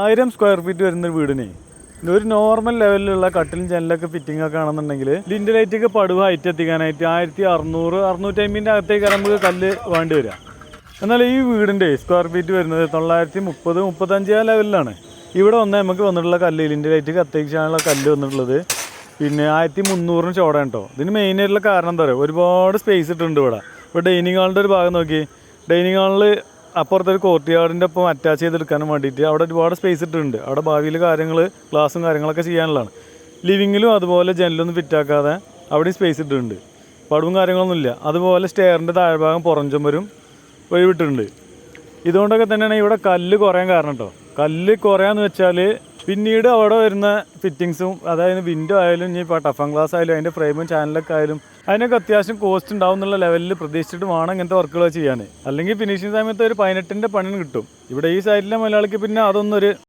ആയിരം square feet വരുന്ന ഒരു വീടിനെ. ഒരു നോർമൽ ലെവലിലുള്ള കട്ടിലും ജനലൊക്കെ ഫിറ്റിംഗ് ഒക്കെ ആണെന്നുണ്ടെങ്കിൽ ലിൻഡ് ലൈറ്റൊക്കെ പടുവ് ഹൈറ്റ് എത്തിക്കാനായിട്ട് ആയിരത്തി അറുന്നൂറ് അറുന്നൂറ്റി അമ്പതിന്റെ അകത്തേക്ക് നമുക്ക് കല്ല് വേണ്ടി വരിക. എന്നാൽ ഈ വീടിന്റെ സ്ക്വയർ ഫീറ്റ് വരുന്നത് തൊള്ളായിരത്തി മുപ്പത് മുപ്പത്തഞ്ച് ആ ലെവലിലാണ് ഇവിടെ വന്ന് നമുക്ക് വന്നിട്ടുള്ള കല്ല് ലിൻഡ് ലൈറ്റ് കത്തിക്കാനുള്ള കല്ല് വന്നിട്ടുള്ളത്. പിന്നെ ആയിരത്തി മുന്നൂറിന് ചോടാണ് കേട്ടോ. ഇതിന് മെയിൻ ആയിട്ടുള്ള കാരണം എന്താ പറയുക? ഒരുപാട് സ്പേസ് ഇട്ടുണ്ട് ഇവിടെ. ഇപ്പോൾ ഡൈനിങ് ഹാളിന്റെ ഒരു ഭാഗം നോക്കി. ഡൈനിങ് ഹാളിൽ അപ്പുറത്തെ ഒരു കോർട്ട് യാർഡിന്റെ ഒപ്പം അറ്റാച്ച് ചെയ്തെടുക്കാനും വേണ്ടിയിട്ട് അവിടെ ഒരുപാട് സ്പേസ് ഇട്ടിട്ടുണ്ട്. അവിടെ ഭാവിയിൽ കാര്യങ്ങൾ ക്ലാസ്സും കാര്യങ്ങളൊക്കെ ചെയ്യാനുള്ളതാണ്. ലിവിങ്ങിലും അതുപോലെ ജനലൊന്നും ഫിറ്റാക്കാതെ അവിടെയും സ്പേസ് ഇട്ടിട്ടുണ്ട്. പടവും കാര്യങ്ങളൊന്നുമില്ല അതുപോലെ സ്റ്റെയറിന്റെ താഴ്ഭാഗം പുറഞ്ചും വരും ഒഴിവിട്ടിട്ടുണ്ട്. ഇതുകൊണ്ടൊക്കെ തന്നെയാണ് ഇവിടെ കല്ല് കുറയാൻ കാരണം കേട്ടോ കല്ല് കുറയാന്ന് വെച്ചാൽ പിന്നീട് അവിടെ വരുന്ന ഫിറ്റിങ്സും അതായത് വിൻഡോ ആയാലും ഇനി ഇപ്പോൾ ടഫൻ ഗ്ലാസ് ആയാലും അതിന്റെ ഫ്രെയിമും ചാനലൊക്കെ ആയാലും അതിനൊക്കെ അത്യാവശ്യം കോസ്റ്റ് ഉണ്ടാവും എന്നുള്ള ലെവലിൽ പ്രതീക്ഷിച്ചിട്ട് വേണം ഇങ്ങനത്തെ വർക്കുകൾ ചെയ്യാൻ അല്ലെങ്കിൽ ഫിനിഷിംഗ് സമയത്ത് ഒരു പതിനെട്ടിന്റെ പണിയും കിട്ടും. ഇവിടെ ഈ സൈഡിലെ മലയാളിക്ക് പിന്നെ അതൊന്നും ഒരു